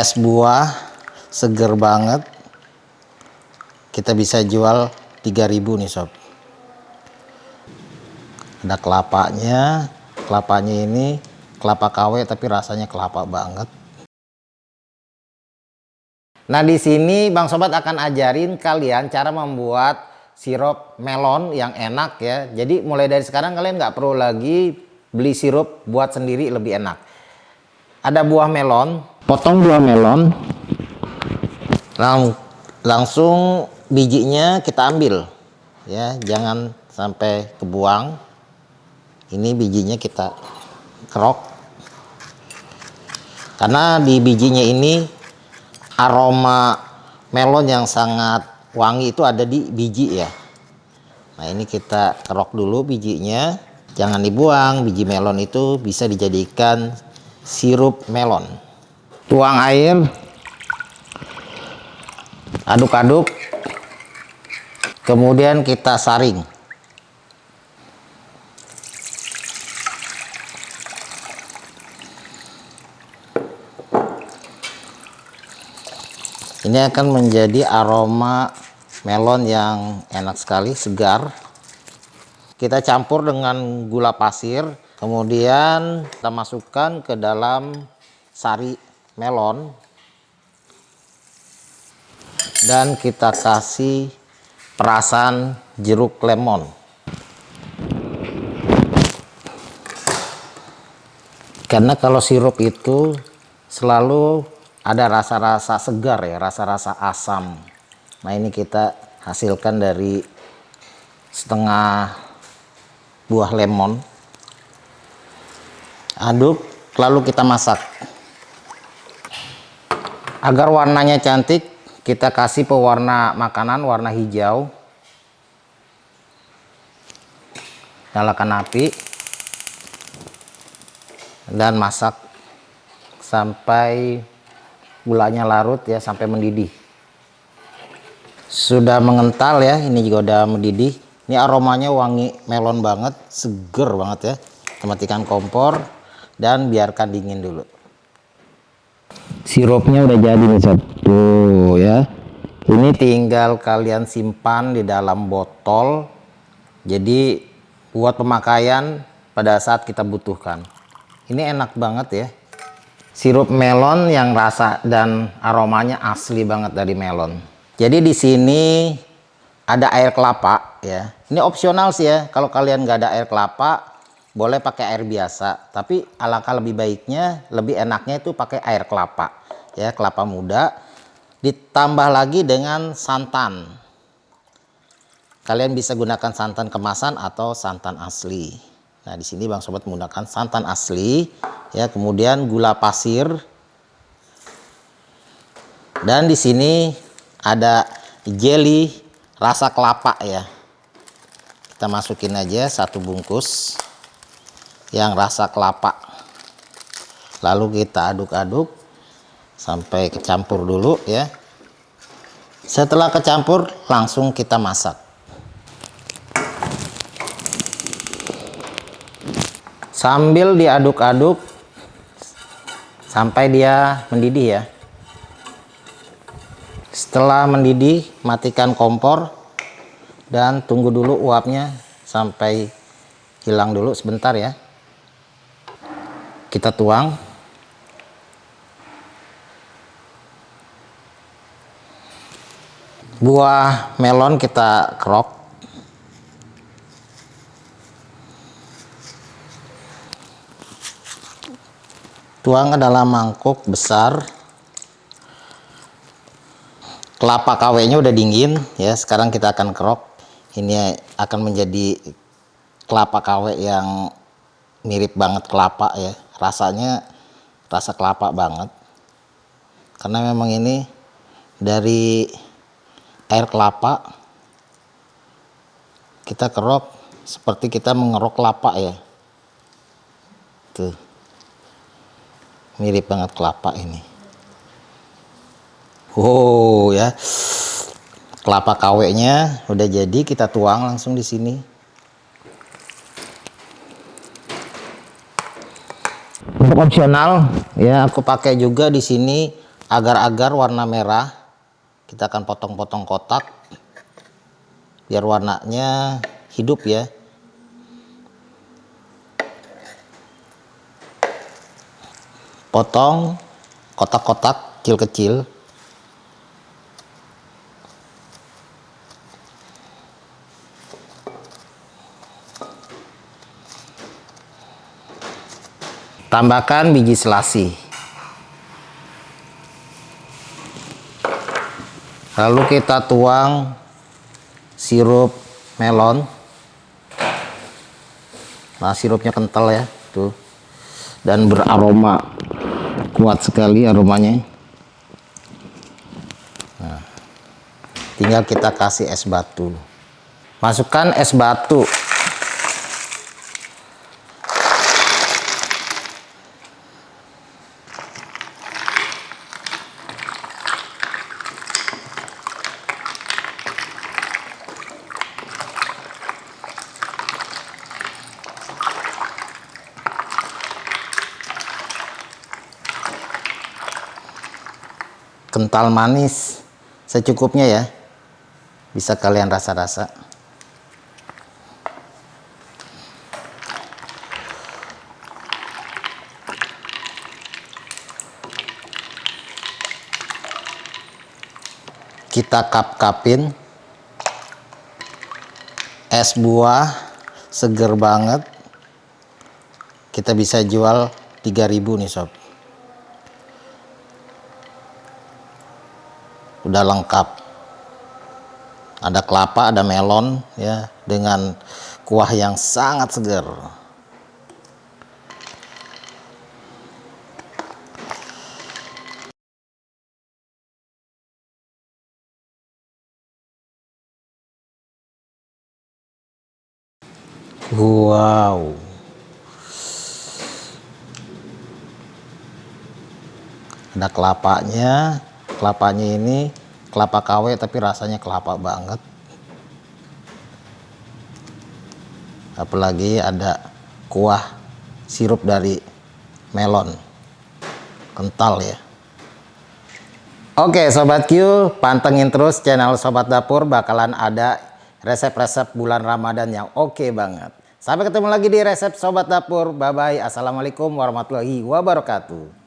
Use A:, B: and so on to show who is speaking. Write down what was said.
A: es buah seger banget. Kita bisa jual 3000 nih sob. Ada kelapanya. Kelapanya ini kelapa KW tapi rasanya kelapa banget. Nah di sini Bang Sobat akan ajarin kalian cara membuat sirup melon yang enak ya. Jadi mulai dari sekarang kalian nggak perlu lagi beli sirup buat sendiri lebih enak. Ada buah melon potong buah melon. Lang langsung bijinya kita ambil. Ya jangan sampai kebuang. Ini bijinya kita kerok. Karena di bijinya ini aroma melon yang sangat wangi itu ada di biji ya. Nah ini kita kerok dulu bijinya. Jangan dibuang biji melon itu bisa dijadikan sirup melon tuang air aduk-aduk kemudian kita saring. Ini akan menjadi aroma melon yang enak sekali segar. Kita campur dengan gula pasir kemudian kita masukkan ke dalam sari melon. Dan kita kasih perasan jeruk lemon. Karena kalau sirup itu selalu ada rasa-rasa segar ya rasa-rasa asam. Nah ini kita hasilkan dari setengah buah lemon. Aduk lalu kita masak agar warnanya cantik kita kasih pewarna makanan warna hijau. Nyalakan api. Dan masak sampai gulanya larut ya sampai mendidih. Sudah mengental ya ini juga udah mendidih. Ini aromanya wangi melon banget seger banget ya. Matikan kompor dan biarkan dingin dulu sirupnya udah jadi nih satu ya. Ini tinggal kalian simpan di dalam botol. Jadi buat pemakaian pada saat kita butuhkan. Ini enak banget ya. Sirup melon yang rasa dan aromanya asli banget dari melon. Jadi di sini ada air kelapa ya. Ini opsional sih ya. Kalau kalian nggak ada air kelapa boleh pakai air biasa tapi alangkah lebih baiknya lebih enaknya itu pakai air kelapa ya kelapa muda. Ditambah lagi dengan santan. Kalian bisa gunakan santan kemasan atau santan asli. Nah di sini bang sobat menggunakan santan asli ya kemudian gula pasir. Dan di sini ada jelly rasa kelapa ya. Kita masukin aja satu bungkus yang rasa kelapa. Lalu kita aduk-aduk sampai kecampur dulu ya. Setelah kecampur langsung kita masak. Sambil diaduk-aduk sampai dia mendidih ya. Setelah mendidih matikan kompor dan tunggu dulu uapnya sampai hilang dulu sebentar ya kita tuang. Buah melon kita kerok. Tuang ke dalam mangkuk besar. Kelapa KW nya udah dingin ya. Sekarang kita akan kerok. Ini akan menjadi kelapa KW yang mirip banget kelapa ya. Rasanya rasa kelapa banget. Karena memang ini dari air kelapa kita kerok seperti kita mengerok kelapa ya. Tuh. Mirip banget kelapa ini. Wow ya. Kelapa KW nya udah jadi kita tuang langsung di sini opsional. Ya aku pakai juga di sini agar-agar warna merah. Kita akan potong-potong kotak biar warnanya hidup ya. Potong kotak-kotak kecil-kecil tambahkan biji selasi lalu kita tuang sirup melon. Nah sirupnya kental ya tuh. Dan beraroma. Kuat sekali aromanya. Nah, tinggal kita kasih es batu. Masukkan es batu kental manis secukupnya ya. Bisa kalian rasa-rasa. Kita kap-kapin. Es buah seger banget. Kita bisa jual 3000 nih sob udah lengkap. Ada kelapa ada melon ya dengan kuah yang sangat segar. Wow. Ada kelapanya kelapanya ini kelapa KW tapi rasanya kelapa banget. Apalagi ada kuah sirup dari melon. Kental ya. Oke Sobat Q pantengin terus channel Sobat Dapur. Bakalan ada resep-resep bulan Ramadan yang oke banget. Sampai ketemu lagi di resep Sobat Dapur. Bye bye Assalamualaikum warahmatullahi wabarakatuh